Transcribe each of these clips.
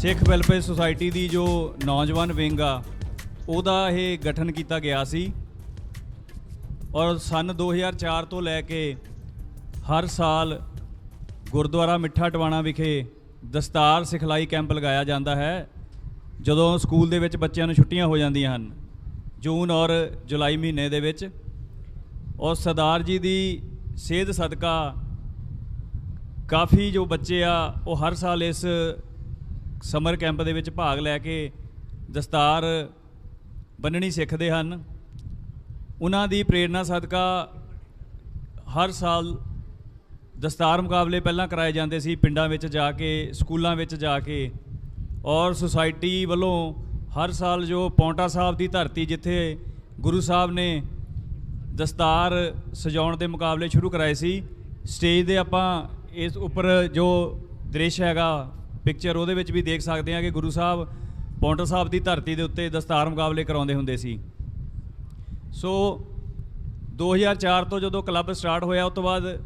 Sikh welfare society ਦੀ ਜੋ ਨੌਜਵਾਨ wing ਆ, ਉਹਦਾ ਇਹ ਗਠਨ ਕੀਤਾ ਗਿਆ ਸੀ। ਔਰ ਸਨ 2004 ਤੋਂ ਲੈ ਕੇ ਹਰ ਸਾਲ ਗੁਰਦੁਆਰਾ ਮਿੱਠਾ ਟਵਾਣਾ ਵਿਖੇ ਦਸਤਾਰ ਸਿਖਲਾਈ ਕੈਂਪ ਲਗਾਇਆ ਜਾਂਦਾ ਹੈ, ਜਦੋਂ ਸਕੂਲ ਦੇ ਵਿੱਚ ਬੱਚਿਆਂ ਨੂੰ ਛੁੱਟੀਆਂ ਹੋ ਜਾਂਦੀਆਂ ਹਨ, ਜੂਨ ਔਰ ਜੁਲਾਈ ਮਹੀਨੇ ਦੇ ਵਿੱਚ। ਔਰ ਸਰਦਾਰ ਜੀ ਦੀ ਸੇਧ ਸਦਕਾ ਕਾਫੀ ਜੋ ਬੱਚੇ ਆ, ਉਹ ਹਰ ਸਾਲ ਇਸ ਸਮਰ ਕੈਂਪ ਦੇ ਵਿੱਚ ਭਾਗ ਲੈ ਕੇ ਦਸਤਾਰ ਬੰਨਣੀ ਸਿੱਖਦੇ ਹਨ। ਉਹਨਾਂ ਦੀ ਪ੍ਰੇਰਣਾ ਸਦਕਾ ਹਰ ਸਾਲ ਦਸਤਾਰ ਮੁਕਾਬਲੇ ਪਹਿਲਾਂ ਕਰਾਏ ਜਾਂਦੇ ਸੀ, ਪਿੰਡਾਂ ਵਿੱਚ ਜਾ ਕੇ, ਸਕੂਲਾਂ ਵਿੱਚ ਜਾ ਕੇ ਔਰ ਸੁਸਾਇਟੀ ਵੱਲੋਂ ਹਰ ਸਾਲ ਜੋ ਪੌਂਟਾ ਸਾਹਿਬ ਦੀ ਧਰਤੀ ਜਿੱਥੇ ਗੁਰੂ ਸਾਹਿਬ ਨੇ ਦਸਤਾਰ ਸਜਾਉਣ ਦੇ ਮੁਕਾਬਲੇ ਸ਼ੁਰੂ ਕਰਾਏ ਸੀ, ਸਟੇਜ ਦੇ ਆਪਾਂ ਇਸ ਉੱਪਰ ਜੋ ਦ੍ਰਿਸ਼ ਹੈਗਾ ਪਿਕਚਰ ਉਹਦੇ ਵਿੱਚ ਵੀ ਦੇਖ ਸਕਦੇ ਹਾਂ ਕਿ ਗੁਰੂ ਸਾਹਿਬ ਪੌਂਟਾ ਸਾਹਿਬ ਦੀ ਧਰਤੀ ਦੇ ਉੱਤੇ ਦਸਤਾਰ ਮੁਕਾਬਲੇ ਕਰਾਉਂਦੇ ਹੁੰਦੇ ਸੀ। ਸੋ 2004 ਤੋਂ ਜਦੋਂ ਕਲੱਬ ਸਟਾਰਟ ਹੋਇਆ, ਉਸ ਤੋਂ ਬਾਅਦ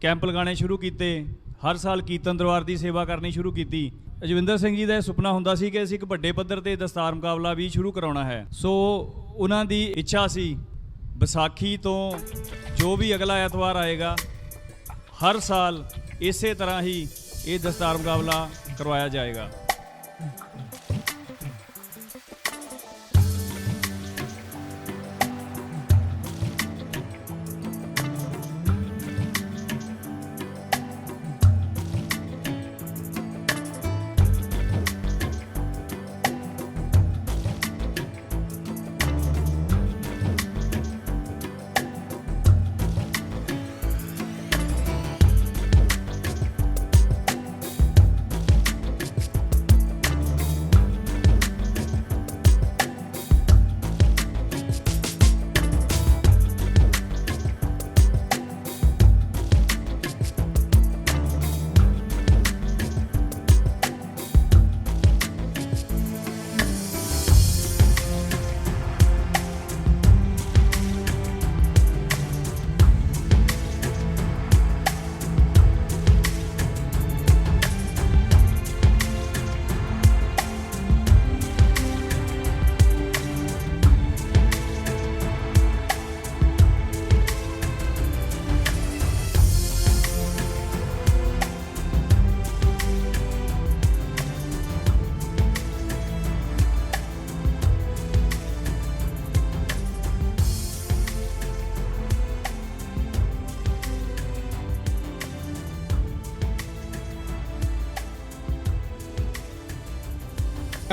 ਕੈਂਪ ਲਗਾਉਣੇ ਸ਼ੁਰੂ ਕੀਤੇ। ਹਰ ਸਾਲ ਕੀਰਤਨ ਦਰਬਾਰ ਦੀ ਸੇਵਾ ਕਰਨੀ ਸ਼ੁਰੂ ਕੀਤੀ। ਅਜਵਿੰਦਰ ਸਿੰਘ ਜੀ ਦਾ ਇਹ ਸੁਪਨਾ ਹੁੰਦਾ ਸੀ ਕਿ ਅਸੀਂ ਇੱਕ ਵੱਡੇ ਪੱਧਰ ਤੇ ਦਸਤਾਰ ਮੁਕਾਬਲਾ ਵੀ ਸ਼ੁਰੂ ਕਰਾਉਣਾ ਹੈ। ਸੋ, ਉਹਨਾਂ ਦੀ ਇੱਛਾ ਸੀ ਵਿਸਾਖੀ ਤੋਂ ਜੋ ਵੀ ਅਗਲਾ ਐਤਵਾਰ ਆਏਗਾ, ਹਰ ਸਾਲ ਇਸੇ ਤਰ੍ਹਾਂ ਹੀ ਇਹ ਦਸਤਾਰ ਮੁਕਾਬਲਾ ਕਰਵਾਇਆ ਜਾਏਗਾ।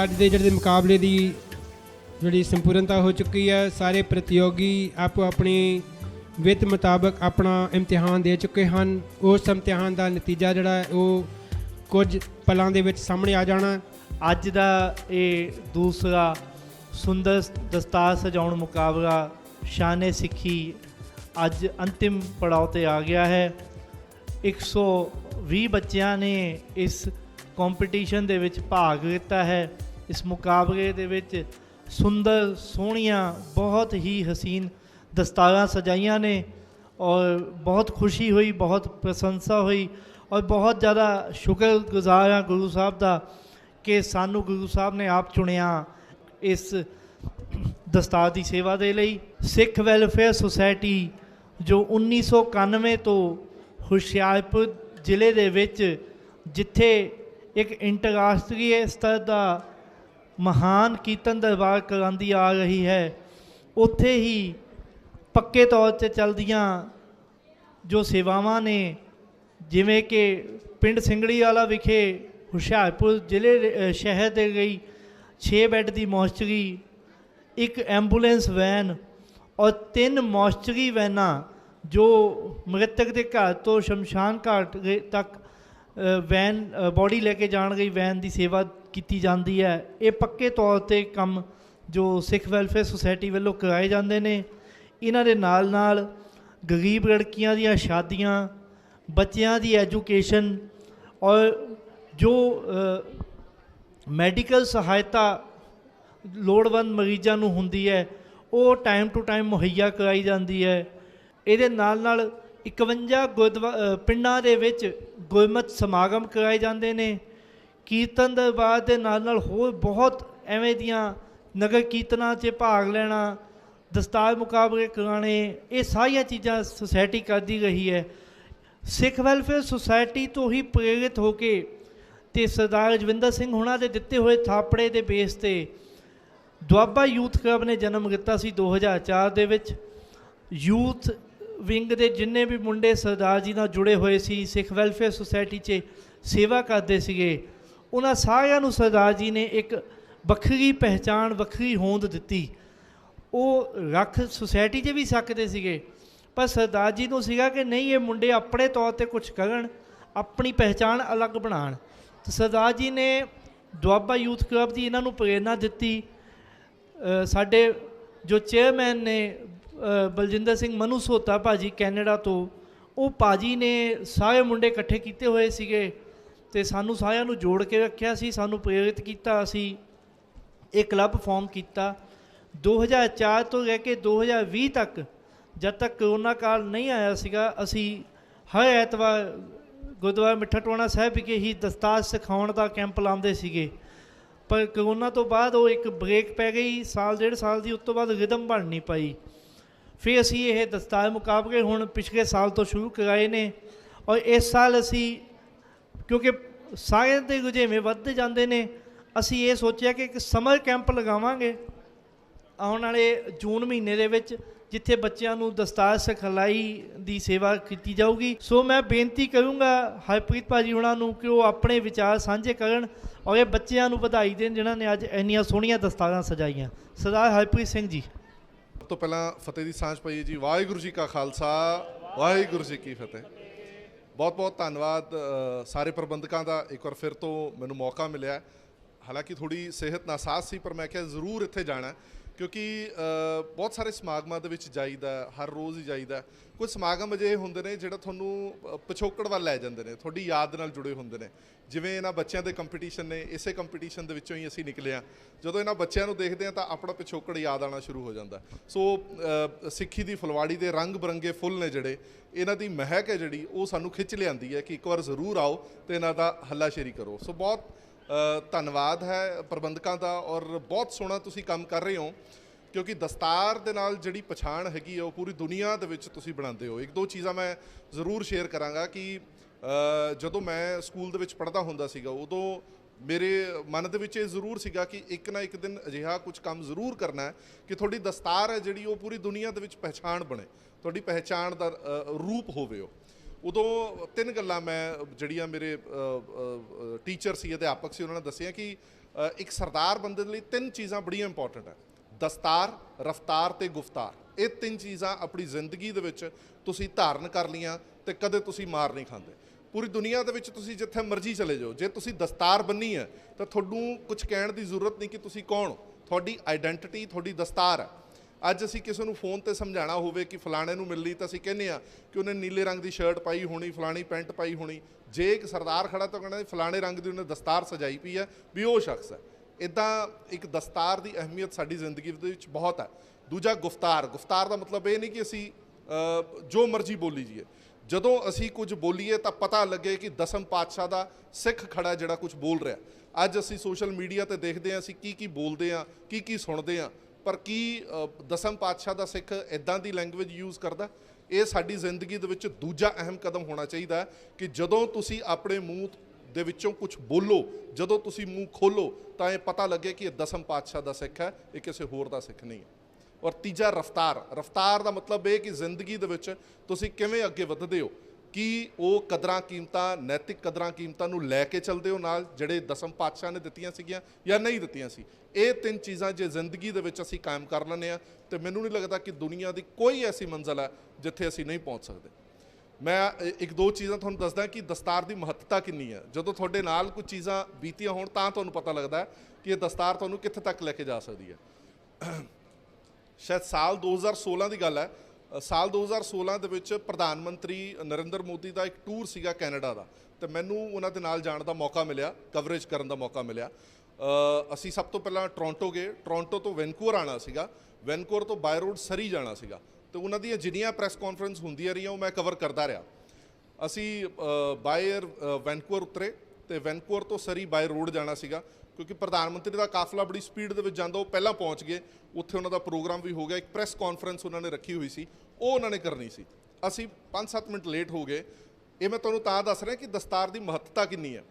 ਅੱਜ ਦੇ ਜਿਹੜੇ ਮੁਕਾਬਲੇ ਦੀ ਜਿਹੜੀ ਸੰਪੂਰਨਤਾ ਹੋ ਚੁੱਕੀ ਹੈ, ਸਾਰੇ ਪ੍ਰਤੀਯੋਗੀ ਆਪੋ ਆਪਣੀ ਵਿੱਤ ਮੁਤਾਬਕ ਆਪਣਾ ਇਮਤਿਹਾਨ ਦੇ ਚੁੱਕੇ ਹਨ। ਉਸ ਇਮਤਿਹਾਨ ਦਾ ਨਤੀਜਾ ਜਿਹੜਾ ਉਹ ਕੁਝ ਪਲਾਂ ਦੇ ਵਿੱਚ ਸਾਹਮਣੇ ਆ ਜਾਣਾ ਅੱਜ ਦਾ ਇਹ ਦੂਸਰਾ ਸੁੰਦਰ ਦਸਤਾਰ ਸਜਾਉਣ ਮੁਕਾਬਲਾ ਸ਼ਾਨੇ ਸਿੱਖੀ ਅੱਜ ਅੰਤਿਮ ਪੜਾਅ ਤੇ ਆ ਗਿਆ ਹੈ। 120 ਬੱਚਿਆਂ ਨੇ ਇਸ ਕੰਪੀਟੀਸ਼ਨ ਦੇ ਵਿੱਚ ਭਾਗ ਲਿੱਤਾ ਹੈ। ਇਸ ਮੁਕਾਬਲੇ ਦੇ ਵਿੱਚ ਸੁੰਦਰ, ਸੋਹਣੀਆਂ, ਬਹੁਤ ਹੀ ਹਸੀਨ ਦਸਤਾਰਾਂ ਸਜਾਈਆਂ ਨੇ ਔਰ ਬਹੁਤ ਖੁਸ਼ੀ ਹੋਈ, ਬਹੁਤ ਪ੍ਰਸ਼ੰਸਾ ਹੋਈ ਔਰ ਬਹੁਤ ਜ਼ਿਆਦਾ ਸ਼ੁਕਰਗੁਜ਼ਾਰ ਹਾਂ ਗੁਰੂ ਸਾਹਿਬ ਦਾ ਕਿ ਸਾਨੂੰ ਗੁਰੂ ਸਾਹਿਬ ਨੇ ਆਪ ਚੁਣਿਆ ਇਸ ਦਸਤਾਰ ਦੀ ਸੇਵਾ ਦੇ ਲਈ। ਸਿੱਖ ਵੈਲਫੇਅਰ ਸੁਸਾਇਟੀ ਜੋ 1991 ਤੋਂ ਹੁਸ਼ਿਆਰਪੁਰ ਜ਼ਿਲ੍ਹੇ ਦੇ ਵਿੱਚ ਜਿੱਥੇ ਇੱਕ ਇੰਟਰਰਾਸ਼ਟਰੀ ਸਤਰ ਦਾ ਮਹਾਨ ਕੀਰਤਨ ਦਰਬਾਰ ਕਰਾਂਦੀ ਆ ਰਹੀ ਹੈ। ਉੱਥੇ ਹੀ ਪੱਕੇ ਤੌਰ ਤੇ ਚੱਲਦੀਆਂ ਜੋ ਸੇਵਾਵਾਂ ਨੇ, ਜਿਵੇਂ ਕਿ ਪਿੰਡ ਸਿੰਗੜੀ ਵਾਲਾ ਵਿਖੇ ਹੁਸ਼ਿਆਰਪੁਰ ਜ਼ਿਲ੍ਹੇ ਸ਼ਹਿਰ ਦੇ ਗਈ 6 ਬੈੱਡ ਦੀ ਮੋਸਚਰੀ ਇੱਕ ਐਂਬੂਲੈਂਸ ਵੈਨ ਔਰ ਤਿੰਨ ਮੋਸਚਰੀ ਵੈਨਾਂ ਜੋ ਮ੍ਰਿਤਕ ਦੇ ਘਰ ਤੋਂ ਸ਼ਮਸ਼ਾਨ ਘਾਟ ਗਏ ਤੱਕ ਵੈਨ ਬੋਡੀ ਲੈ ਕੇ ਜਾਣ ਗਈ ਵੈਨ ਦੀ ਸੇਵਾ ਕੀਤੀ ਜਾਂਦੀ ਹੈ। ਇਹ ਪੱਕੇ ਤੌਰ ਤੇ ਕੰਮ ਜੋ ਸਿੱਖ ਵੈਲਫੇਅਰ ਸੁਸਾਇਟੀ ਵੱਲੋਂ ਕਰਾਏ ਜਾਂਦੇ ਨੇ। ਇਹਨਾਂ ਦੇ ਨਾਲ ਨਾਲ ਗਰੀਬ ਲੜਕੀਆਂ ਦੀਆਂ ਸ਼ਾਦੀਆਂ, ਬੱਚਿਆਂ ਦੀ ਐਜੂਕੇਸ਼ਨ ਔਰ ਜੋ ਮੈਡੀਕਲ ਸਹਾਇਤਾ ਲੋੜਵੰਦ ਮਰੀਜ਼ਾਂ ਨੂੰ ਹੁੰਦੀ ਹੈ, ਉਹ ਟਾਈਮ ਟੂ ਟਾਈਮ ਮੁਹੱਈਆ ਕਰਾਈ ਜਾਂਦੀ ਹੈ। ਇਹਦੇ ਨਾਲ ਨਾਲ 51 ਗੁਰਦੁਆ ਪਿੰਡਾਂ ਦੇ ਵਿੱਚ ਗੁਰਮਤ ਸਮਾਗਮ ਕਰਾਏ ਜਾਂਦੇ ਨੇ। ਕੀਰਤਨ ਦਰਬਾਰ ਦੇ ਨਾਲ ਨਾਲ ਹੋਰ ਬਹੁਤ ਐਵੇਂ ਦੀਆਂ ਨਗਰ ਕੀਰਤਨਾਂ 'ਚ ਭਾਗ ਲੈਣਾ, ਦਸਤਾਰ ਮੁਕਾਬਲੇ ਕਰਾਣੇ ਇਹ ਸਾਰੀਆਂ ਚੀਜ਼ਾਂ ਸੁਸਾਇਟੀ ਕਰਦੀ ਰਹੀ ਹੈ। ਸਿੱਖ ਵੈਲਫੇਅਰ ਸੁਸਾਇਟੀ ਤੋਂ ਹੀ ਪ੍ਰੇਰਿਤ ਹੋ ਕੇ ਤੇ ਸਰਦਾਰ ਰਜਵਿੰਦਰ ਸਿੰਘ ਹੁਣਾਂ ਦੇ ਦਿੱਤੇ ਹੋਏ ਥਾਪੜੇ ਦੇ ਬੇਸ ਤੇ ਦੁਆਬਾ ਯੂਥ ਕਲੱਬ ਨੇ ਜਨਮ ਦਿੱਤਾ ਸੀ 2004 ਦੇ ਵਿੱਚ। ਯੂਥ ਵਿੰਗ ਦੇ ਜਿੰਨੇ ਵੀ ਮੁੰਡੇ ਸਰਦਾਰ ਜੀ ਨਾਲ ਜੁੜੇ ਹੋਏ ਸੀ, ਸਿੱਖ ਵੈਲਫੇਅਰ ਸੁਸਾਇਟੀ 'ਚ ਸੇਵਾ ਕਰਦੇ ਸੀਗੇ। ਉਹਨਾਂ ਸਾਰਿਆਂ ਨੂੰ ਸਰਦਾਰ ਜੀ ਨੇ ਇੱਕ ਵੱਖਰੀ ਪਹਿਚਾਣ, ਵੱਖਰੀ ਹੋਂਦ ਦਿੱਤੀ। ਉਹ ਰੱਖ ਸੁਸਾਇਟੀ 'ਚ ਵੀ ਸਕਦੇ ਸੀਗੇ, ਪਰ ਸਰਦਾਰ ਜੀ ਨੂੰ ਸੀਗਾ ਕਿ ਨਹੀਂ, ਇਹ ਮੁੰਡੇ ਆਪਣੇ ਤੌਰ ਤੇ ਕੁਝ ਕਰਨ, ਆਪਣੀ ਪਹਿਚਾਣ ਅਲੱਗ ਬਣਾਉਣ। ਤੇ ਸਰਦਾਰ ਜੀ ਨੇ ਦੁਆਬਾ ਯੂਥ ਕਲੱਬ ਦੀ ਇਹਨਾਂ ਨੂੰ ਪ੍ਰੇਰਣਾ ਦਿੱਤੀ। ਸਾਡੇ ਜੋ ਚੇਅਰਮੈਨ ਨੇ ਬਲਜਿੰਦਰ ਸਿੰਘ ਮਨੂ ਸੋਤਾ ਭਾਜੀ ਕੈਨੇਡਾ ਤੋਂ, ਉਹ ਭਾਜੀ ਨੇ ਸਾਰੇ ਮੁੰਡੇ ਇਕੱਠੇ ਕੀਤੇ ਹੋਏ ਸੀਗੇ। ਤੇ ਸਾਨੂੰ ਸਾਰਿਆਂ ਨੂੰ ਜੋੜ ਕੇ ਰੱਖਿਆ ਸੀ, ਸਾਨੂੰ ਪ੍ਰੇਰਿਤ ਕੀਤਾ ਅਸੀਂ ਇਹ ਕਲੱਬ ਫਾਰਮ ਕੀਤਾ। 2004 ਤੋਂ ਲੈ ਕੇ 2020 ਤੱਕ, ਜਦ ਤੱਕ ਕਰੋਨਾ ਕਾਲ ਨਹੀਂ ਆਇਆ ਸੀਗਾ, ਅਸੀਂ ਹਰ ਐਤਵਾਰ ਗੁਰਦੁਆਰਾ ਮਿੱਠਾ ਟੋਣਾ ਸਾਹਿਬ ਵਿਖੇ ਹੀ ਦਸਤਾਰ ਸਿਖਾਉਣ ਦਾ ਕੈਂਪ ਲਾਉਂਦੇ ਸੀਗੇ। ਪਰ ਕਰੋਨਾ ਤੋਂ ਬਾਅਦ ਉਹ ਇੱਕ ਬ੍ਰੇਕ ਪੈ ਗਈ, ਸਾਲ ਡੇਢ ਸਾਲ ਦੀ, ਉਸ ਤੋਂ ਬਾਅਦ ਰਿਦਮ ਬਣ ਨਹੀਂ ਪਾਈ। ਫਿਰ ਅਸੀਂ ਇਹ ਦਸਤਾਰ ਮੁਕਾਬਲੇ ਹੁਣ ਪਿਛਲੇ ਸਾਲ ਤੋਂ ਸ਼ੁਰੂ ਕਰਾਏ ਨੇ ਔਰ ਇਸ ਸਾਲ ਅਸੀਂ ਕਿਉਂਕਿ ਸਾਰੇ ਦੇ ਗੁਝੇਵੇਂ ਵੱਧਦੇ ਜਾਂਦੇ ਨੇ, ਅਸੀਂ ਇਹ ਸੋਚਿਆ ਕਿ ਇੱਕ ਸਮਰ ਕੈਂਪ ਲਗਾਵਾਂਗੇ ਆਉਣ ਵਾਲੇ ਜੂਨ ਮਹੀਨੇ ਦੇ ਵਿੱਚ, ਜਿੱਥੇ ਬੱਚਿਆਂ ਨੂੰ ਦਸਤਾਰ ਸਿਖਲਾਈ ਦੀ ਸੇਵਾ ਕੀਤੀ ਜਾਊਗੀ। ਸੋ ਮੈਂ ਬੇਨਤੀ ਕਰੂੰਗਾ ਹਰਪ੍ਰੀਤ ਭਾਜੀ ਉਹਨਾਂ ਨੂੰ ਕਿ ਉਹ ਆਪਣੇ ਵਿਚਾਰ ਸਾਂਝੇ ਕਰਨ ਔਰ ਇਹ ਬੱਚਿਆਂ ਨੂੰ ਵਧਾਈ ਦੇਣ, ਜਿਨ੍ਹਾਂ ਨੇ ਅੱਜ ਇੰਨੀਆਂ ਸੋਹਣੀਆਂ ਦਸਤਾਰਾਂ ਸਜਾਈਆਂ। ਸਰਦਾਰ ਹਰਪ੍ਰੀਤ ਸਿੰਘ ਜੀ। ਸਭ ਤੋਂ ਪਹਿਲਾਂ ਫਤਿਹ ਦੀ ਸਾਂਝ ਪਾਈਏ ਜੀ। ਵਾਹਿਗੁਰੂ ਜੀ ਕਾ ਖਾਲਸਾ, ਵਾਹਿਗੁਰੂ ਜੀ ਕੀ ਫਤਿਹ। ਬਹੁਤ ਬਹੁਤ ਧੰਨਵਾਦ ਸਾਰੇ ਪ੍ਰਬੰਧਕਾਂ ਦਾ। ਇੱਕ ਵਾਰ ਫਿਰ ਤੋਂ ਮੈਨੂੰ ਮੌਕਾ ਮਿਲਿਆ। ਹਾਲਾਂਕਿ ਥੋੜੀ ਸਿਹਤ ਨਾਸਾਜ਼ ਸੀ, ਪਰ ਮੈਂ ਕਿਹਾ ਜ਼ਰੂਰ ਇੱਥੇ ਜਾਣਾ। ਕਿਉਂਕਿ ਬਹੁਤ ਸਾਰੇ ਸਮਾਗਮਾਂ ਦੇ ਵਿੱਚ ਜਾਈਦਾ ਹਰ ਰੋਜ਼ ਹੀ ਜਾਈਦਾ ਕੁਝ ਸਮਾਗਮ ਅਜਿਹੇ ਹੁੰਦੇ ਨੇ ਜਿਹੜਾ ਤੁਹਾਨੂੰ ਪਿਛੋਕੜ ਵੱਲ ਲੈ ਜਾਂਦੇ ਨੇ, ਤੁਹਾਡੀ ਯਾਦ ਨਾਲ ਜੁੜੇ ਹੁੰਦੇ ਨੇ। ਜਿਵੇਂ ਇਹਨਾਂ ਬੱਚਿਆਂ ਦੇ ਕੰਪੀਟੀਸ਼ਨ ਨੇ, ਇਸੇ ਕੰਪੀਟੀਸ਼ਨ ਦੇ ਵਿੱਚੋਂ ਹੀ ਅਸੀਂ ਨਿਕਲੇ ਆ ਜਦੋਂ ਇਹਨਾਂ ਬੱਚਿਆਂ ਨੂੰ ਦੇਖਦੇ ਆ ਤਾਂ ਆਪਣਾ ਪਿਛੋਕੜ ਯਾਦ ਆਉਣਾ ਸ਼ੁਰੂ ਹੋ ਜਾਂਦਾ ਸੋ ਸਿੱਖੀ ਦੀ ਫੁਲਵਾੜੀ ਦੇ ਰੰਗ ਬਰੰਗੇ ਫੁੱਲ ਨੇ ਜਿਹੜੇ, ਇਹਨਾਂ ਦੀ ਮਹਿਕ ਹੈ ਜਿਹੜੀ, ਉਹ ਸਾਨੂੰ ਖਿੱਚ ਲਿਆਂਦੀ ਹੈ ਕਿ ਇੱਕ ਵਾਰ ਜ਼ਰੂਰ ਆਓ ਤੇ ਇਹਨਾਂ ਦਾ ਹੱਲਾਸ਼ੇਰੀ ਕਰੋ। ਸੋ, ਬਹੁਤ ਧੰਨਵਾਦ ਹੈ ਪ੍ਰਬੰਧਕਾਂ ਦਾ ਔਰ ਬਹੁਤ ਸੋਹਣਾ ਤੁਸੀਂ ਕੰਮ ਕਰ ਰਹੇ ਹੋ, ਕਿਉਂਕਿ ਦਸਤਾਰ ਦੇ ਨਾਲ ਜਿਹੜੀ ਪਛਾਣ ਹੈਗੀ ਹੈ ਉਹ ਪੂਰੀ ਦੁਨੀਆ ਦੇ ਵਿੱਚ ਤੁਸੀਂ ਬਣਾਉਂਦੇ ਹੋ। ਇੱਕ ਦੋ ਚੀਜ਼ਾਂ ਮੈਂ ਜ਼ਰੂਰ ਸ਼ੇਅਰ ਕਰਾਂਗਾ ਕਿ ਜਦੋਂ ਮੈਂ ਸਕੂਲ ਦੇ ਵਿੱਚ ਪੜ੍ਹਦਾ ਹੁੰਦਾ ਸੀਗਾ, ਉਦੋਂ ਮੇਰੇ ਮਨ ਦੇ ਵਿੱਚ ਇਹ ਜ਼ਰੂਰ ਸੀਗਾ ਕਿ ਇੱਕ ਨਾ ਇੱਕ ਦਿਨ ਅਜਿਹਾ ਕੁਝ ਕੰਮ ਜ਼ਰੂਰ ਕਰਨਾ ਹੈ ਕਿ ਤੁਹਾਡੀ ਦਸਤਾਰ ਹੈ ਜਿਹੜੀ, ਉਹ ਪੂਰੀ ਦੁਨੀਆ ਦੇ ਵਿੱਚ ਪਹਿਚਾਣ ਬਣੇ, ਤੁਹਾਡੀ ਪਹਿਚਾਣ ਦਾ ਰੂਪ ਹੋਵੇ ਉਹ। ਉਦੋਂ ਤਿੰਨ ਗੱਲਾਂ ਮੈਂ, ਜਿਹੜੀਆਂ ਮੇਰੇ ਟੀਚਰ ਸੀ, ਅਧਿਆਪਕ ਸੀ, ਉਹਨਾਂ ਨੇ ਦੱਸਿਆ ਕਿ ਇੱਕ ਸਰਦਾਰ ਬੰਦੇ ਦੇ ਲਈ ਤਿੰਨ ਚੀਜ਼ਾਂ ਬੜੀਆਂ ਇੰਪੋਰਟੈਂਟ ਹੈ। ਦਸਤਾਰ, ਰਫਤਾਰ ਤੇ ਗੁਫਤਾਰ। ਇਹ ਤਿੰਨ ਚੀਜ਼ਾਂ ਆਪਣੀ ਜ਼ਿੰਦਗੀ ਦੇ ਵਿੱਚ ਤੁਸੀਂ ਧਾਰਨ ਕਰ ਲੀਆਂ ਤੇ ਕਦੇ ਤੁਸੀਂ ਮਾਰ ਨਹੀਂ ਖਾਂਦੇ। ਪੂਰੀ ਦੁਨੀਆ ਦੇ ਵਿੱਚ ਤੁਸੀਂ ਜਿੱਥੇ ਮਰਜ਼ੀ ਚਲੇ ਜਾਓ, ਜੇ ਤੁਸੀਂ ਦਸਤਾਰ ਬੰਨੀ ਹੈ, ਤਾਂ ਤੁਹਾਨੂੰ ਕੁਝ ਕਹਿਣ ਦੀ ਜ਼ਰੂਰਤ ਨਹੀਂ ਕਿ ਤੁਸੀਂ ਕੌਣ ਹੋ। ਤੁਹਾਡੀ ਆਇਡੈਂਟੀਟੀ ਤੁਹਾਡੀ ਦਸਤਾਰ ਹੈ। ਅੱਜ ਅਸੀਂ ਕਿਸੇ ਨੂੰ ਫੋਨ ਤੇ ਸਮਝਾਉਣਾ ਹੋਵੇ ਕਿ ਫਲਾਣੇ ਨੂੰ ਮਿਲਣੀ, ਤਾਂ ਅਸੀਂ ਕਹਿੰਦੇ ਆ ਕਿ ਉਹਨੇ ਨੀਲੇ ਰੰਗ ਦੀ ਸ਼ਰਟ ਪਾਈ ਹੋਣੀ, ਫਲਾਣੀ ਪੈਂਟ ਪਾਈ ਹੋਣੀ। ਜੇ ਇੱਕ ਸਰਦਾਰ ਖੜਾ ਤਾਂ ਕਹਿੰਦਾ ਫਲਾਣੇ ਰੰਗ ਦੀ ਉਹਨੇ ਦਸਤਾਰ ਸਜਾਈ ਪਈ ਹੈ, ਵੀ ਉਹ ਸ਼ਖਸ ਹੈ। ਇਦਾਂ ਇੱਕ ਦਸਤਾਰ ਦੀ ਅਹਿਮੀਅਤ ਸਾਡੀ ਜ਼ਿੰਦਗੀ ਦੇ ਵਿੱਚ ਬਹੁਤ ਹੈ। ਦੂਜਾ ਗੁਫਤਾਰ ਗੁਫਤਾਰ ਦਾ ਮਤਲਬ ਇਹ ਨਹੀਂ ਕਿ ਅਸੀਂ ਜੋ ਮਰਜ਼ੀ ਬੋਲੀ ਜੀਏ ਜਦੋਂ ਅਸੀਂ ਕੁਝ ਬੋਲੀਏ ਤਾਂ ਪਤਾ ਲੱਗੇ ਕਿ ਦਸਮ ਪਾਤਸ਼ਾਹ ਦਾ ਸਿੱਖ ਖੜਾ ਜਿਹੜਾ ਕੁਝ ਬੋਲ ਰਿਹਾ। ਅੱਜ ਅਸੀਂ ਸੋਸ਼ਲ ਮੀਡੀਆ ਤੇ ਦੇਖਦੇ ਹਾਂ ਅਸੀਂ ਕੀ ਕੀ ਬੋਲਦੇ ਹਾਂ, ਕੀ ਕੀ ਸੁਣਦੇ ਹਾਂ। ਪਰ ਕੀ ਦਸਮ ਪਾਤਸ਼ਾਹ ਦਾ ਸਿੱਖ ਇਦਾਂ ਦੀ ਲੈਂਗੁਏਜ ਯੂਜ਼ ਕਰਦਾ? ਇਹ ਸਾਡੀ ਜ਼ਿੰਦਗੀ ਦੇ ਵਿੱਚ ਦੂਜਾ ਅਹਿਮ ਕਦਮ ਹੋਣਾ ਚਾਹੀਦਾ ਹੈ ਕਿ ਜਦੋਂ ਤੁਸੀਂ ਆਪਣੇ ਮੂੰਹ ਦੇ ਵਿੱਚੋਂ ਕੁਝ ਬੋਲੋ, ਜਦੋਂ ਤੁਸੀਂ ਮੂੰਹ ਖੋਲੋ, ਤਾਂ ਇਹ ਪਤਾ ਲੱਗੇ ਕਿ ਇਹ ਦਸਮ ਪਾਤਸ਼ਾਹ ਦਾ ਸਿੱਖ ਹੈ, ਇਹ ਕਿਸੇ ਹੋਰ ਦਾ ਸਿੱਖ ਨਹੀਂ ਹੈ। ਔਰ ਤੀਜਾ ਰਫਤਾਰ ਰਫਤਾਰ ਦਾ ਮਤਲਬ ਇਹ ਕਿ ਜ਼ਿੰਦਗੀ ਦੇ ਵਿੱਚ ਤੁਸੀਂ ਕਿਵੇਂ ਅੱਗੇ ਵਧਦੇ ਹੋ? ਕੀ ਉਹ ਕਦਰਾਂ ਕੀਮਤਾਂ, ਨੈਤਿਕ ਕਦਰਾਂ ਕੀਮਤਾਂ ਨੂੰ ਲੈ ਕੇ ਚੱਲਦੇ ਹੋ ਨਾਲ, ਜਿਹੜੇ ਦਸਮ ਪਾਤਸ਼ਾਹ ਨੇ ਦਿੱਤੀਆਂ ਸੀਗੀਆਂ ਜਾਂ ਨਹੀਂ ਦਿੱਤੀਆਂ ਸੀ? ਇਹ ਤਿੰਨ ਚੀਜ਼ਾਂ ਜੇ ਜ਼ਿੰਦਗੀ ਦੇ ਵਿੱਚ ਅਸੀਂ ਕਾਇਮ ਕਰ ਲੈਂਦੇ ਆ ਤੇ ਮੈਨੂੰ ਨਹੀਂ ਲੱਗਦਾ ਕਿ ਦੁਨੀਆ ਦੀ ਕੋਈ ਐਸੀ ਮੰਜ਼ਲ ਹੈ ਜਿੱਥੇ ਅਸੀਂ ਨਹੀਂ ਪਹੁੰਚ ਸਕਦੇ। ਮੈਂ ਇੱਕ ਦੋ ਚੀਜ਼ਾਂ ਤੁਹਾਨੂੰ ਦੱਸਦਾ ਕਿ ਦਸਤਾਰ ਦੀ ਮਹੱਤਤਾ ਕਿੰਨੀ ਹੈ। ਜਦੋਂ ਤੁਹਾਡੇ ਨਾਲ ਕੁਝ ਚੀਜ਼ਾਂ ਬੀਤੀਆਂ ਹੋਣ, ਤਾਂ ਤੁਹਾਨੂੰ ਪਤਾ ਲੱਗਦਾ ਕਿ ਇਹ ਦਸਤਾਰ ਤੁਹਾਨੂੰ ਕਿੱਥੇ ਤੱਕ ਲੈ ਕੇ ਜਾ ਸਕਦੀ ਹੈ। ਸ਼ਾਇਦ ਸਾਲ 2016 ਦੀ ਗੱਲ ਹੈ ਸਾਲ 2016 ਦੇ ਵਿੱਚ ਪ੍ਰਧਾਨ ਮੰਤਰੀ ਨਰਿੰਦਰ ਮੋਦੀ ਦਾ ਇੱਕ ਟੂਰ ਸੀਗਾ ਕੈਨੇਡਾ ਦਾ। ਤੇ ਮੈਨੂੰ ਉਹਨਾਂ ਦੇ ਨਾਲ ਜਾਣ ਦਾ ਮੌਕਾ ਮਿਲਿਆ, ਕਵਰੇਜ ਕਰਨ ਦਾ ਮੌਕਾ ਮਿਲਿਆ। ਅਸੀਂ ਸਭ ਤੋਂ ਪਹਿਲਾਂ ਟੋਰਾਂਟੋ ਗਏ। ਟੋਰਾਂਟੋ ਤੋਂ ਵੈਨਕੂਵਰ ਆਣਾ ਸੀਗਾ। ਵੈਨਕੂਵਰ ਤੋਂ ਬਾਈ ਰੋਡ ਸਰੀ ਜਾਣਾ ਸੀਗਾ। ਤੇ ਉਹਨਾਂ ਦੀਆਂ ਜਿੰਨੀਆਂ ਪ੍ਰੈਸ ਕਾਨਫਰੰਸ ਹੁੰਦੀਆਂ ਰਹੀਆਂ, ਉਹ ਮੈਂ ਕਵਰ ਕਰਦਾ ਰਿਹਾ। ਅਸੀਂ ਬਾਇਰ ਵੈਨਕੂਵਰ ਉਤਰੇ ਤੇ ਵੈਨਕੂਵਰ ਤੋਂ ਸਰੀ ਬਾਈ ਰੋਡ ਜਾਣਾ ਸੀਗਾ। ਕਿਉਂਕਿ ਪ੍ਰਧਾਨ ਮੰਤਰੀ ਦਾ ਕਾਫਲਾ ਬੜੀ ਸਪੀਡ ਦੇ ਵਿੱਚ ਜਾਂਦਾ, ਉਹ ਪਹਿਲਾਂ ਪਹੁੰਚ ਗਏ। ਉੱਥੇ ਉਹਨਾਂ ਦਾ ਪ੍ਰੋਗਰਾਮ ਵੀ ਹੋ ਗਿਆ, ਇੱਕ ਪ੍ਰੈਸ ਕਾਨਫਰੰਸ ਉਹਨਾਂ ਨੇ ਰੱਖੀ ਹੋਈ ਸੀ। ਉਹ ਉਹਨਾਂ ਨੇ ਕਰਨੀ ਸੀ। ਅਸੀਂ 5-7 ਮਿੰਟ ਲੇਟ ਹੋ ਗਏ। ਇਹ ਮੈਂ ਤੁਹਾਨੂੰ ਤਾਂ ਦੱਸ ਰਿਹਾ ਕਿ ਦਸਤਾਰ ਦੀ ਮਹੱਤਤਾ ਕਿੰਨੀ ਹੈ।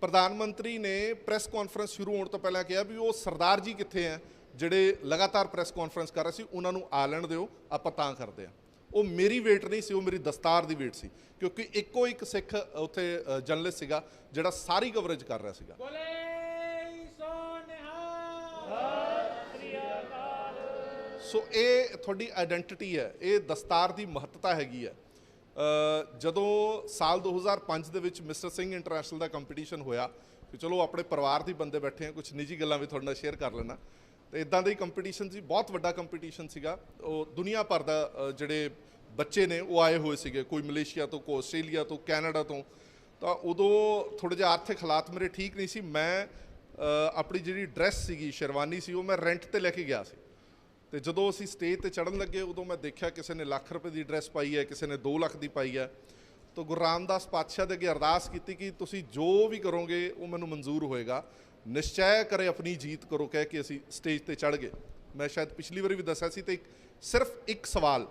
ਪ੍ਰਧਾਨ ਮੰਤਰੀ ਨੇ ਪ੍ਰੈਸ ਕਾਨਫਰੰਸ ਸ਼ੁਰੂ ਹੋਣ ਤੋਂ ਪਹਿਲਾਂ ਕਿਹਾ ਵੀ ਉਹ ਸਰਦਾਰ ਜੀ ਕਿੱਥੇ ਆ ਜਿਹੜੇ ਲਗਾਤਾਰ ਪ੍ਰੈਸ ਕਾਨਫਰੰਸ ਕਰ ਰਹੇ ਸੀ, ਉਹਨਾਂ ਨੂੰ ਆ ਲੈਣ ਦਿਓ, ਆਪਾਂ ਤਾਂ ਕਰਦੇ ਆ ਉਹ ਮੇਰੀ ਵੇਟ ਨਹੀਂ ਸੀ, ਉਹ ਮੇਰੀ ਦਸਤਾਰ ਦੀ ਵੇਟ ਸੀ। ਕਿਉਂਕਿ ਇੱਕੋ ਇੱਕ ਸਿੱਖ ਉੱਥੇ ਜਰਨਲਿਸਟ ਸੀਗਾ, ਜਿਹੜਾ ਸਾਰੀ ਕਵਰੇਜ ਕਰ ਰਿਹਾ ਸੀਗਾ। ਸੋ ਇਹ ਤੁਹਾਡੀ ਆਇਡੈਂਟੀਟੀ ਹੈ, ਇਹ ਦਸਤਾਰ ਦੀ ਮਹੱਤਤਾ ਹੈਗੀ ਹੈ। ਜਦੋਂ ਸਾਲ 2005 ਦੇ ਵਿੱਚ ਮਿਸਟਰ ਸਿੰਘ ਇੰਟਰਨੈਸ਼ਨਲ ਦਾ ਕੰਪੀਟੀਸ਼ਨ ਹੋਇਆ, ਕਿ ਚਲੋ ਆਪਣੇ ਪਰਿਵਾਰ ਦੇ ਬੰਦੇ ਬੈਠੇ ਆ ਕੁਝ ਨਿੱਜੀ ਗੱਲਾਂ ਵੀ ਤੁਹਾਡੇ ਨਾਲ ਸ਼ੇਅਰ ਕਰ ਲੈਣਾ ਤੇ ਇਦਾਂ ਦਾ ਹੀ ਕੰਪੀਟੀਸ਼ਨ ਸੀ, ਬਹੁਤ ਵੱਡਾ ਕੰਪੀਟੀਸ਼ਨ ਸੀਗਾ। ਉਹ ਦੁਨੀਆ ਭਰ ਦਾ ਜਿਹੜੇ ਬੱਚੇ ਨੇ, ਉਹ ਆਏ ਹੋਏ ਸੀਗੇ, ਕੋਈ ਮਲੇਸ਼ੀਆ ਤੋਂ, ਕੋਈ ਆਸਟ੍ਰੇਲੀਆ ਤੋਂ, ਕੈਨੇਡਾ ਤੋਂ। ਤਾਂ ਉਦੋਂ ਥੋੜੇ ਜਿਹਾ ਆਰਥਿਕ ਹਾਲਾਤ ਮੇਰੇ ਠੀਕ ਨਹੀਂ ਸੀ। ਮੈਂ ਆਪਣੀ ਜਿਹੜੀ ਡਰੈਸ ਸੀਗੀ, ਸ਼ੇਰਵਾਨੀ ਸੀ, ਉਹ ਮੈਂ ਰੈਂਟ ਤੇ ਲੈ ਕੇ ਗਿਆ ਸੀ। ਤੇ ਜਦੋਂ ਅਸੀਂ ਸਟੇਜ ਤੇ ਚੜਨ ਲੱਗੇ, ਉਦੋਂ ਮੈਂ ਦੇਖਿਆ ਕਿਸੇ ਨੇ ਲੱਖ ਰੁਪਏ ਦੀ ਡਰੈਸ ਪਾਈ ਹੈ, ਕਿਸੇ ਨੇ 2 ਲੱਖ ਦੀ ਪਾਈ ਹੈ। ਤਾਂ ਗੁਰੂ ਰਾਮਦਾਸ ਪਾਤਸ਼ਾਹ ਦੇ ਅੱਗੇ ਅਰਦਾਸ ਕੀਤੀ ਕਿ ਤੁਸੀਂ ਜੋ ਵੀ ਕਰੋਗੇ, ਉਹ ਮੈਨੂੰ ਮਨਜ਼ੂਰ ਹੋਏਗਾ। ਨਿਸ਼ਚੈ ਕਰੇ ਆਪਣੀ ਜੀਤ ਕਰੋ, ਕਹਿ ਕੇ ਅਸੀਂ ਸਟੇਜ ਤੇ ਚੜ ਗਏ। ਮੈਂ ਸ਼ਾਇਦ ਪਿਛਲੀ ਵਾਰੀ ਵੀ ਦੱਸਿਆ ਸੀ ਤੇ ਇੱਕ, ਸਿਰਫ ਇੱਕ ਸਵਾਲ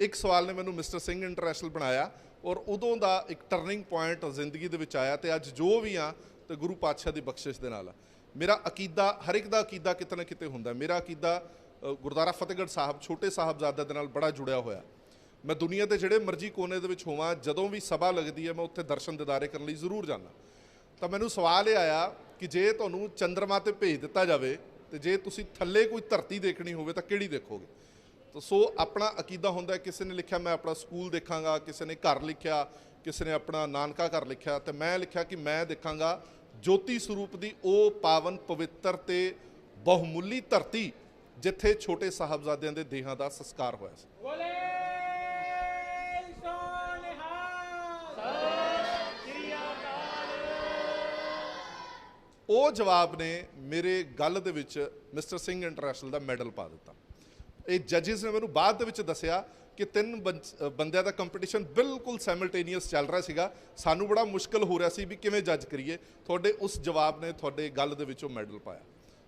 ਇੱਕ ਸਵਾਲ ਨੇ ਮੈਨੂੰ ਮਿਸਟਰ ਸਿੰਘ ਇੰਟਰਨੈਸ਼ਨਲ ਬਣਾਇਆ ਔਰ ਉਦੋਂ ਦਾ ਇੱਕ ਟਰਨਿੰਗ ਪੁਆਇੰਟ ਜ਼ਿੰਦਗੀ ਦੇ ਵਿੱਚ ਆਇਆ ਤੇ ਅੱਜ ਜੋ ਵੀ ਆ, ਤੇ ਗੁਰੂ ਪਾਤਸ਼ਾਹ ਦੀ ਬਖਸ਼ਿਸ਼ ਦੇ ਨਾਲ ਆ। ਮੇਰਾ ਅਕੀਦਾ, ਹਰ ਇੱਕ ਦਾ ਅਕੀਦਾ ਕਿਤੇ ਨਾ ਕਿਤੇ ਹੁੰਦਾ। ਮੇਰਾ ਅਕੀਦਾ ਅ, ਗੁਰਦੁਆਰਾ ਫਤਿਹਗੜ੍ਹ ਸਾਹਿਬ ਛੋਟੇ ਸਾਹਿਬਜ਼ਾਦਿਆਂ ਦੇ ਨਾਲ ਬੜਾ ਜੁੜਿਆ ਹੋਇਆ। ਮੈਂ ਦੁਨੀਆ ਦੇ ਜਿਹੜੇ ਮਰਜ਼ੀ ਕੋਨੇ ਦੇ ਵਿੱਚ ਹੋਵਾਂ ਜਦੋਂ ਵੀ ਸਭਾ ਲੱਗਦੀ ਹੈ ਮੈਂ ਉੱਥੇ ਦਰਸ਼ਨ ਦਿਦਾਰੇ ਕਰਨ ਲਈ ਜ਼ਰੂਰ ਜਾਂਦਾ। ਤਾਂ ਮੈਨੂੰ ਸਵਾਲ ਇਹ ਆਇਆ ਕਿ ਜੇ ਤੁਹਾਨੂੰ ਚੰ드ਰਮਾ ਤੇ ਭੇਜ ਦਿੱਤਾ ਜਾਵੇ ਤੇ ਜੇ ਤੁਸੀਂ ਥੱਲੇ ਕੋਈ ਧਰਤੀ ਦੇਖਣੀ ਹੋਵੇ ਤਾਂ ਕਿਹੜੀ ਦੇਖੋਗੇ? ਤਾਂ ਸੋ ਆਪਣਾ ਅਕੀਦਾ ਹੁੰਦਾ ਕਿਸੇ ਨੇ ਲਿਖਿਆ ਮੈਂ ਆਪਣਾ ਸਕੂਲ ਦੇਖਾਂਗਾ ਕਿਸੇ ਨੇ ਘਰ ਲਿਖਿਆ ਕਿਸੇ ਨੇ ਆਪਣਾ ਨਾਨਕਾ ਘਰ ਲਿਖਿਆ ਤੇ ਮੈਂ ਲਿਖਿਆ ਕਿ ਮੈਂ ਦੇਖਾਂਗਾ ਜੋਤੀ ਸਰੂਪ ਦੀ ਉਹ ਪਾਵਨ ਪਵਿੱਤਰ ਤੇ ਬਹੁਮੁੱਲੀ ਧਰਤੀ ਜਿੱਥੇ ਛੋਟੇ ਸਾਹਿਬਜ਼ਾਦਿਆਂ ਦੇ ਦੇਹਾਂ ਦਾ ਸੰਸਕਾਰ ਹੋਇਆ ਸੀ। ਉਹ ਜਵਾਬ ਨੇ ਮੇਰੇ ਗੱਲ ਦੇ ਵਿੱਚ ਮਿਸਟਰ ਸਿੰਘ ਇੰਟਰਨੈਸ਼ਨਲ ਦਾ ਮੈਡਲ ਪਾ ਦਿੱਤਾ। ਇਹ ਜੱਜਸ ਨੇ ਮੈਨੂੰ ਬਾਅਦ ਦੇ ਵਿੱਚ ਦੱਸਿਆ ਕਿ ਤਿੰਨ ਬੰਦਿਆਂ ਦਾ ਕੰਪੀਟੀਸ਼ਨ ਬਿਲਕੁਲ ਸਾਈਮਲਟੇਨੀਅਸ ਚੱਲ ਰਿਹਾ ਸੀਗਾ। ਸਾਨੂੰ ਬੜਾ ਮੁਸ਼ਕਲ ਹੋ ਰਿਹਾ ਸੀ ਵੀ ਕਿਵੇਂ ਜੱਜ ਕਰੀਏ। ਤੁਹਾਡੇ ਉਸ ਜਵਾਬ ਨੇ ਤੁਹਾਡੇ ਗੱਲ ਦੇ ਵਿੱਚੋਂ ਮੈਡਲ ਪਾਇਆ।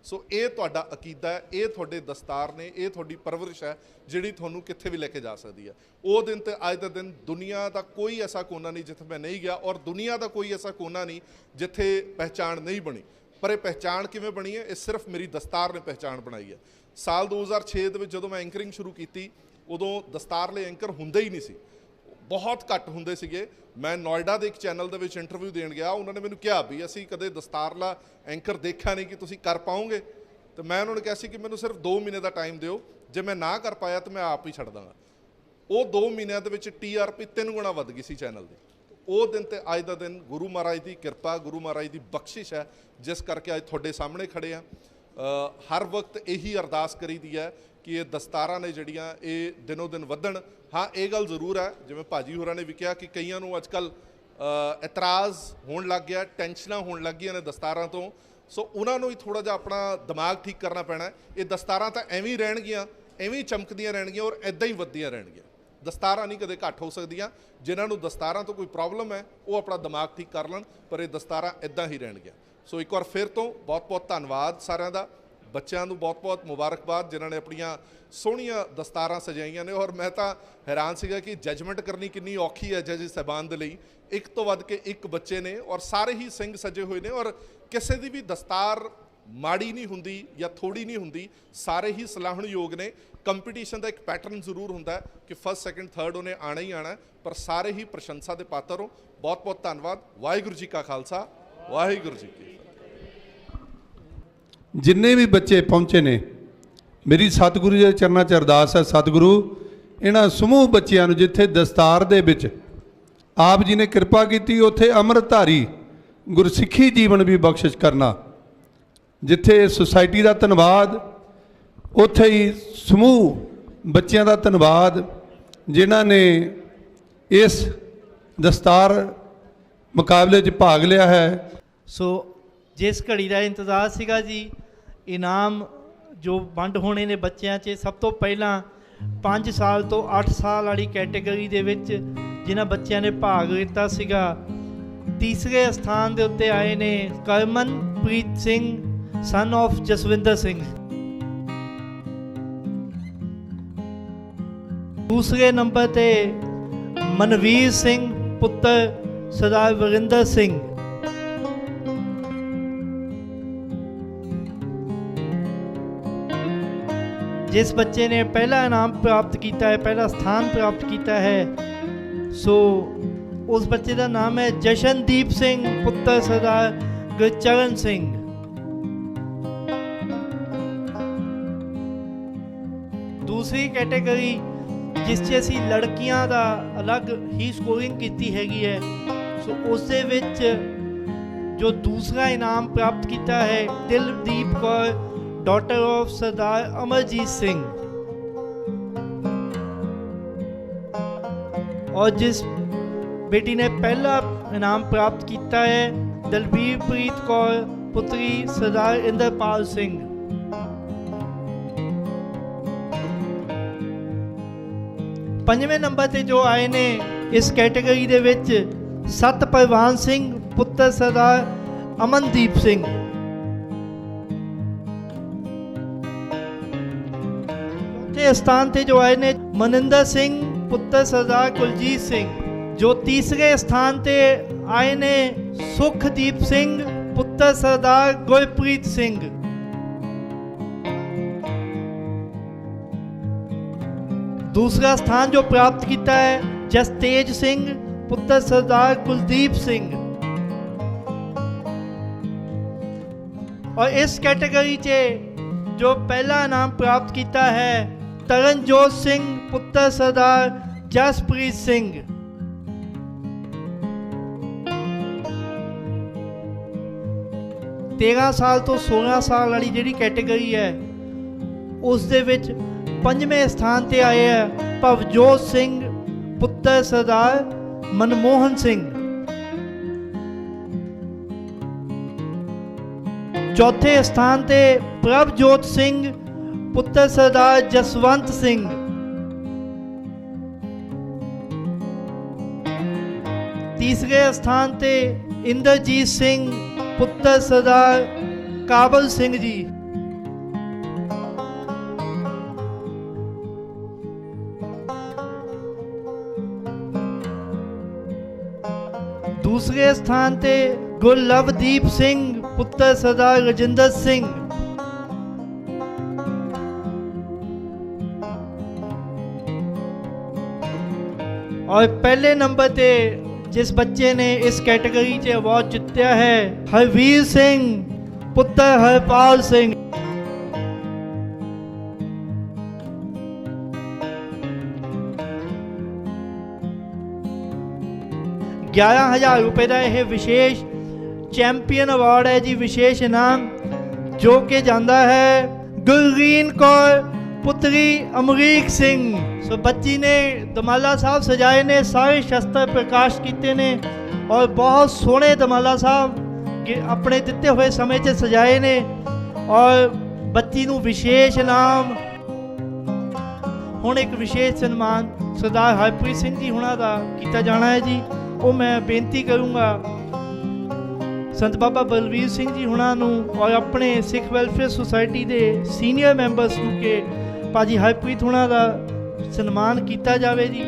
ਸੋ ਇਹ ਤੁਹਾਡਾ ਅਕੀਦਾ ਹੈ, ਇਹ ਤੁਹਾਡੇ ਦਸਤਾਰ ਨੇ, ਇਹ ਤੁਹਾਡੀ ਪਰਵਰਿਸ਼ ਹੈ, ਜਿਹੜੀ ਤੁਹਾਨੂੰ ਕਿੱਥੇ ਵੀ ਲੈ ਕੇ ਜਾ ਸਕਦੀ ਹੈ। ਉਹ ਦਿਨ ਤੇ ਅੱਜ ਦਾ ਦਿਨ ਦੁਨੀਆ ਦਾ ਕੋਈ ਐਸਾ ਕੋਨਾ ਨਹੀਂ ਜਿੱਥੇ ਮੈਂ ਨਹੀਂ ਗਿਆ ਔਰ ਦੁਨੀਆ ਦਾ ਕੋਈ ਐਸਾ ਕੋਨਾ ਨਹੀਂ ਜਿੱਥੇ ਪਹਿਚਾਣ ਨਹੀਂ ਬਣੀ। ਪਰ ਇਹ ਪਹਿਚਾਣ ਕਿਵੇਂ ਬਣੀ ਹੈ? ਇਹ ਸਿਰਫ ਮੇਰੀ ਦਸਤਾਰ ਨੇ ਪਹਿਚਾਣ ਬਣਾਈ ਹੈ। ਸਾਲ 2006 ਦੇ ਵਿੱਚ ਜਦੋਂ ਮੈਂ ਐਂਕਰਿੰਗ ਸ਼ੁਰੂ ਕੀਤੀ, ਉਦੋਂ ਦਸਤਾਰ ਲਈ ਐਂਕਰ ਹੁੰਦੇ ਹੀ ਨਹੀਂ ਸੀ। ਬਹੁਤ ਘੱਟ ਹੁੰਦੇ ਸੀਗੇ। ਮੈਂ ਨੋਇਡਾ ਦੇ ਇੱਕ ਚੈਨਲ ਦੇ ਵਿੱਚ ਇੰਟਰਵਿਊ ਦੇਣ ਗਿਆ। ਉਹਨਾਂ ਨੇ ਮੈਨੂੰ ਕਿਹਾ ਵੀ ਅਸੀਂ ਕਦੇ ਦਸਤਾਰਲਾ ਐਂਕਰ ਦੇਖਿਆ ਨਹੀਂ ਕਿ ਤੁਸੀਂ ਕਰ ਪਾਓਗੇ। ਤੇ ਮੈਂ ਉਹਨਾਂ ਨੂੰ ਕਿਹਾ ਸੀ ਕਿ ਮੈਨੂੰ ਸਿਰਫ 2 ਮਹੀਨੇ ਦਾ ਟਾਈਮ ਦਿਓ। ਜੇ ਮੈਂ ਨਾ ਕਰ ਪਾਇਆ ਤਾਂ ਮੈਂ ਆਪ ਹੀ ਛੱਡ ਦਾਂਗਾ। ਉਹ 2 ਮਹੀਨਿਆਂ ਦੇ ਵਿੱਚ ਟੀਆਰਪੀ ਤਿੰਨ ਗੁਣਾ ਵੱਧ ਗਈ ਸੀ ਚੈਨਲ ਦੀ। ਉਹ ਦਿਨ ਤੇ ਅੱਜ ਦਾ ਦਿਨ ਗੁਰੂ ਮਹਾਰਾਜ ਦੀ ਕਿਰਪਾ, ਗੁਰੂ ਮਹਾਰਾਜ ਦੀ ਬਖਸ਼ਿਸ਼ ਹੈ, ਜਿਸ ਕਰਕੇ ਅੱਜ ਤੁਹਾਡੇ ਸਾਹਮਣੇ ਖੜੇ ਆ ਹਰ ਵਕਤ ਇਹੀ ਅਰਦਾਸ ਕਰੀਦੀ ਹੈ ਕਿ ਇਹ ਦਸਤਾਰਾਂ ਨੇ ਜਿਹੜੀਆਂ ਇਹ ਦਿਨੋ ਦਿਨ ਵਧਣ ਹਾਂ, ਇਹ ਗੱਲ ਜ਼ਰੂਰ ਹੈ, ਜਿਵੇਂ ਭਾਜੀ ਹੋਰਾਂ ਨੇ ਵੀ ਕਿਹਾ ਕਿ ਕਈਆਂ ਨੂੰ ਅੱਜਕੱਲ ਇਤਰਾਜ਼ ਹੋਣ ਲੱਗ ਗਿਆ, ਟੈਨਸ਼ਨਾਂ ਹੋਣ ਲੱਗ ਗਈਆਂ ਨੇ ਦਸਤਾਰਾਂ ਤੋਂ। ਸੋ ਉਹਨਾਂ ਨੂੰ ਹੀ ਥੋੜਾ ਜਿਹਾ ਆਪਣਾ ਦਿਮਾਗ ਠੀਕ ਕਰਨਾ ਪੈਣਾ ਇਹ ਦਸਤਾਰਾਂ ਤਾਂ ਐਵੇਂ ਰਹਿਣਗੀਆਂ, ਐਵੇਂ ਹੀ ਚਮਕਦੀਆਂ ਰਹਿਣਗੀਆਂ ਔਰ ਐਦਾਂ ਹੀ ਵੱਧਦੀਆਂ ਰਹਿਣਗੀਆਂ। ਦਸਤਾਰਾਂ ਨਹੀਂ ਕਦੇ ਘੱਟ ਹੋ ਸਕਦੀਆਂ। ਜਿਨ੍ਹਾਂ ਨੂੰ ਦਸਤਾਰਾਂ ਤੋਂ ਕੋਈ ਪ੍ਰੋਬਲਮ ਹੈ, ਉਹ ਆਪਣਾ ਦਿਮਾਗ ਠੀਕ ਕਰ ਲੈਣ, ਪਰ ਇਹ ਦਸਤਾਰਾਂ ਐਦਾਂ ਹੀ ਰਹਿਣਗੀਆਂ। ਸੋ ਇੱਕ ਵਾਰ ਫਿਰ ਤੋਂ ਬਹੁਤ-ਬਹੁਤ ਧੰਨਵਾਦ ਸਾਰਿਆਂ ਦਾ। ਬੱਚਿਆਂ ਨੂੰ ਬਹੁਤ-ਬਹੁਤ ਮੁਬਾਰਕਬਾਦ, ਜਿਨ੍ਹਾਂ ਨੇ ਆਪਣੀਆਂ ਸੋਹਣੀਆਂ ਦਸਤਾਰਾਂ ਸਜਾਈਆਂ ਨੇ। ਔਰ ਮੈਂ ਤਾਂ ਹੈਰਾਨ ਸੀਗਾ ਕਿ ਜੱਜਮੈਂਟ ਕਰਨੀ ਕਿੰਨੀ ਔਖੀ ਹੈ ਜੱਜ ਸਾਹਿਬਾਨ ਦੇ ਲਈ। ਇੱਕ ਤੋਂ ਵੱਧ ਕੇ ਇੱਕ ਬੱਚੇ ਨੇ ਔਰ ਸਾਰੇ ਹੀ ਸਿੰਘ ਸਜੇ ਹੋਏ ਨੇ ਔਰ ਕਿਸੇ ਦੀ ਵੀ ਦਸਤਾਰ ਮਾੜੀ ਨਹੀਂ ਹੁੰਦੀ ਜਾਂ ਥੋੜੀ ਨਹੀਂ ਹੁੰਦੀ, ਸਾਰੇ ਹੀ ਸਲਾਹਣਯੋਗ ਨੇ। ਕੰਪੀਟੀਸ਼ਨ ਦਾ ਇੱਕ ਪੈਟਰਨ ਜ਼ਰੂਰ ਹੁੰਦਾ ਕਿ ਫਸਟ ਸੈਕੰਡ ਥਰਡ ਉਹਨੇ ਆਣਾ ਹੀ ਆਣਾ ਪਰ ਸਾਰੇ ਹੀ ਪ੍ਰਸ਼ੰਸਾ ਦੇ ਪਾਤਰ ਹੋ। ਬਹੁਤ ਬਹੁਤ ਧੰਨਵਾਦ। ਵਾਹਿਗੁਰੂ ਜੀ ਕਾ ਖਾਲਸਾ, ਵਾਹਿਗੁਰੂ ਜੀ ਕੀ ਫਤਿਹ। ਜਿੰਨੇ ਵੀ ਬੱਚੇ ਪਹੁੰਚੇ ਨੇ, ਮੇਰੀ ਸਤਿਗੁਰੂ ਜੀ ਦੇ ਚਰਨਾਂ 'ਚ ਅਰਦਾਸ ਹੈ, ਸਤਿਗੁਰੂ, ਇਹਨਾਂ ਸਮੂਹ ਬੱਚਿਆਂ ਨੂੰ ਜਿੱਥੇ ਦਸਤਾਰ ਦੇ ਵਿੱਚ ਆਪ ਜੀ ਨੇ ਕਿਰਪਾ ਕੀਤੀ, ਉੱਥੇ ਅੰਮ੍ਰਿਤਧਾਰੀ ਗੁਰਸਿੱਖੀ ਜੀਵਨ ਵੀ ਬਖਸ਼ਿਸ਼ ਕਰਨਾ। ਜਿੱਥੇ ਸੁਸਾਇਟੀ ਦਾ ਧੰਨਵਾਦ, ਉੱਥੇ ਹੀ ਸਮੂਹ ਬੱਚਿਆਂ ਦਾ ਧੰਨਵਾਦ, ਜਿਨ੍ਹਾਂ ਨੇ ਇਸ ਦਸਤਾਰ ਮੁਕਾਬਲੇ 'ਚ ਭਾਗ ਲਿਆ ਹੈ। ਸੋ ਜਿਸ ਘੜੀ ਦਾ ਇੰਤਜ਼ਾਰ ਸੀਗਾ ਜੀ ਇਨਾਮ ਜੋ ਵੰਡ ਹੋਣੇ ਨੇ ਬੱਚਿਆਂ 'ਚ, ਸਭ ਤੋਂ ਪਹਿਲਾਂ 5 ਸਾਲ ਤੋਂ 8 ਸਾਲ ਵਾਲੀ ਕੈਟਾਗਰੀ ਦੇ ਵਿੱਚ ਜਿਨ੍ਹਾਂ ਬੱਚਿਆਂ ਨੇ ਭਾਗ ਲਿੱਤਾ ਸੀਗਾ, ਤੀਸਰੇ ਸਥਾਨ ਦੇ ਉੱਤੇ ਆਏ ਨੇ ਕਰਮਨਪ੍ਰੀਤ ਸਿੰਘ ਸਨ of ਜਸਵਿੰਦਰ ਸਿੰਘ। ਦੂਸਰੇ ਨੰਬਰ ਤੇ ਮਨਵੀਰ ਸਿੰਘ, ਪੁੱਤਰ ਸਰਦਾਰ ਵਰਿੰਦਰ ਸਿੰਘ। ਜਿਸ ਬੱਚੇ ਨੇ ਪਹਿਲਾ ਇਨਾਮ ਪ੍ਰਾਪਤ ਕੀਤਾ ਹੈ, ਪਹਿਲਾ ਸਥਾਨ ਪ੍ਰਾਪਤ ਕੀਤਾ ਹੈ, ਸੋ ਉਸ ਬੱਚੇ ਦਾ ਨਾਮ ਹੈ ਜਸ਼ਨਦੀਪ ਸਿੰਘ, ਪੁੱਤਰ ਸਰਦਾਰ ਗੁਰਚਰਨ ਸਿੰਘ। ਦੂਸਰੀ ਕੈਟਾਗਰੀ, ਜਿਸ 'ਚ ਅਸੀਂ ਲੜਕੀਆਂ ਦਾ ਅਲੱਗ ਹੀ ਸਕੋਰਿੰਗ ਕੀਤੀ ਹੈਗੀ ਹੈ, ਸੋ ਉਸ ਦੇ ਵਿੱਚ ਜੋ ਦੂਸਰਾ ਇਨਾਮ ਪ੍ਰਾਪਤ ਕੀਤਾ ਹੈ, ਦਿਲਦੀਪ ਕੌਰ ਡਾਟਰ ਆਫ ਸਰਦਾਰ ਅਮਰਜੀਤ ਸਿੰਘ ਔਰ ਜਿਸ ਬੇਟੀ ਨੇ ਪਹਿਲਾ ਇਨਾਮ ਪ੍ਰਾਪਤ ਕੀਤਾ ਹੈ ਦਲਬੀਰ ਪ੍ਰੀਤ ਕੌਰ ਪੁੱਤਰੀ ਸਰਦਾਰ ਇੰਦਰਪਾਲ ਸਿੰਘ ਪੰਜਵੇਂ ਨੰਬਰ ਤੇ ਜੋ ਆਏ ਨੇ ਇਸ ਕੈਟਾਗਰੀ ਦੇ ਵਿੱਚ ਸਤ ਪਰਵਾਨ ਸਿੰਘ ਪੁੱਤਰ ਸਰਦਾਰ ਅਮਨਦੀਪ ਸਿੰਘ ਚੌਥੇ ਸਥਾਨ ਤੇ ਜੋ ਆਏ ਨੇ ਮਨਿੰਦਰ ਸਿੰਘ ਪੁੱਤਰ ਸਰਦਾਰ ਕੁਲਜੀਤ ਸਿੰਘ ਜੋ ਤੀਸਰੇ ਸਥਾਨ ਤੇ ਆਏ ਨੇ ਸੁਖਦੀਪ ਸਿੰਘ ਪੁੱਤਰ ਸਰਦਾਰ ਗੁਰਪ੍ਰੀਤ ਸਿੰਘ ਦੂਸਰਾ ਸਥਾਨ ਜੋ ਪ੍ਰਾਪਤ ਕੀਤਾ ਹੈ ਜਸਤੇਜ ਸਿੰਘ ਪੁੱਤਰ ਸਰਦਾਰ ਕੁਲਦੀਪ ਸਿੰਘ ਔਰ ਇਸ ਕੈਟਾਗਰੀ 'ਚ ਜੋ ਪਹਿਲਾ ਇਨਾਮ ਪ੍ਰਾਪਤ ਕੀਤਾ ਹੈ ਤਰਨਜੋਤ ਸਿੰਘ, ਪੁੱਤਰ ਸਰਦਾਰ ਜਸਪ੍ਰੀਤ ਸਿੰਘ। ਤੇਰਾਂ ਸਾਲ ਤੋਂ 16 ਸਾਲ ਵਾਲੀ ਜਿਹੜੀ ਕੈਟਾਗਰੀ ਹੈ, ਉਸ ਦੇ ਵਿੱਚ ਪੰਜਵੇਂ ਸਥਾਨ ਤੇ ਆਏ ਹੈ ਭਵਜੋਤ ਸਿੰਘ, ਪੁੱਤਰ ਸਰਦਾਰ ਮਨਮੋਹਨ ਸਿੰਘ। ਚੌਥੇ ਸਥਾਨ ਤੇ ਪ੍ਰਭਜੋਤ ਸਿੰਘ ਪੁੱਤਰ ਸਰਦਾਰ ਜਸਵੰਤ ਸਿੰਘ ਤੀਸਰੇ ਸਥਾਨ ਤੇ ਇੰਦਰਜੀਤ ਸਿੰਘ ਪੁੱਤਰ ਸਰਦਾਰ ਕਾਬਲ ਸਿੰਘ ਜੀ ਦੂਸਰੇ ਸਥਾਨ ਤੇ ਗੁਰਲਵਦੀਪ ਸਿੰਘ ਪੁੱਤਰ ਸਰਦਾਰ ਰਜਿੰਦਰ ਸਿੰਘ ਔਰ ਪਹਿਲੇ ਨੰਬਰ ਤੇ ਜਿਸ ਬੱਚੇ ਨੇ ਇਸ ਕੈਟਾਗਰੀ 'ਚ ਅਵਾਰਡ ਜਿੱਤਿਆ ਹੈ ਹਰਵੀਰ ਸਿੰਘ ਪੁੱਤਰ ਹਰਪਾਲ ਸਿੰਘ ਗਿਆਰਾਂ ਹਜ਼ਾਰ ਰੁਪਏ ਦਾ ਇਹ ਵਿਸ਼ੇਸ਼ ਚੈਂਪੀਅਨ ਅਵਾਰਡ ਹੈ ਜੀ ਵਿਸ਼ੇਸ਼ ਇਨਾਮ ਜੋ ਕਿ ਜਾਂਦਾ ਹੈ ਗੁਰਗੀਨ ਕੌਰ ਪੁੱਤਰੀ ਅਮਰੀਕ ਸਿੰਘ। ਸੋ ਬੱਚੀ ਨੇ ਦਮਾਲਾ ਸਾਹਿਬ ਸਜਾਏ ਨੇ, ਸਾਰੇ ਸ਼ਸਤਰ ਪ੍ਰਕਾਸ਼ ਕੀਤੇ ਨੇ ਔਰ ਬਹੁਤ ਸੋਹਣੇ ਦਮਾਲਾ ਸਾਹਿਬ ਕਿ ਆਪਣੇ ਦਿੱਤੇ ਹੋਏ ਸਮੇਂ 'ਚ ਸਜਾਏ ਨੇ ਔਰ ਬੱਚੀ ਨੂੰ ਵਿਸ਼ੇਸ਼ ਇਨਾਮ ਹੁਣ ਇੱਕ ਵਿਸ਼ੇਸ਼ ਸਨਮਾਨ ਸਰਦਾਰ ਹਰਪ੍ਰੀਤ ਸਿੰਘ ਜੀ ਹੁਣਾਂ ਦਾ ਕੀਤਾ ਜਾਣਾ ਹੈ ਜੀ। ਉਹ ਮੈਂ ਬੇਨਤੀ ਕਰੂੰਗਾ ਸੰਤ ਬਾਬਾ ਬਲਵੀਰ ਸਿੰਘ ਜੀ ਹੁਣਾਂ ਨੂੰ ਔਰ ਆਪਣੇ ਸਿੱਖ ਵੈਲਫੇਅਰ ਸੁਸਾਇਟੀ ਦੇ ਸੀਨੀਅਰ ਮੈਂਬਰਸ ਨੂੰ ਕਿ ਭਾਜੀ ਹਰਪ੍ਰੀਤ ਹੁਣਾਂ ਦਾ ਸਨਮਾਨ ਕੀਤਾ ਜਾਵੇ ਜੀ।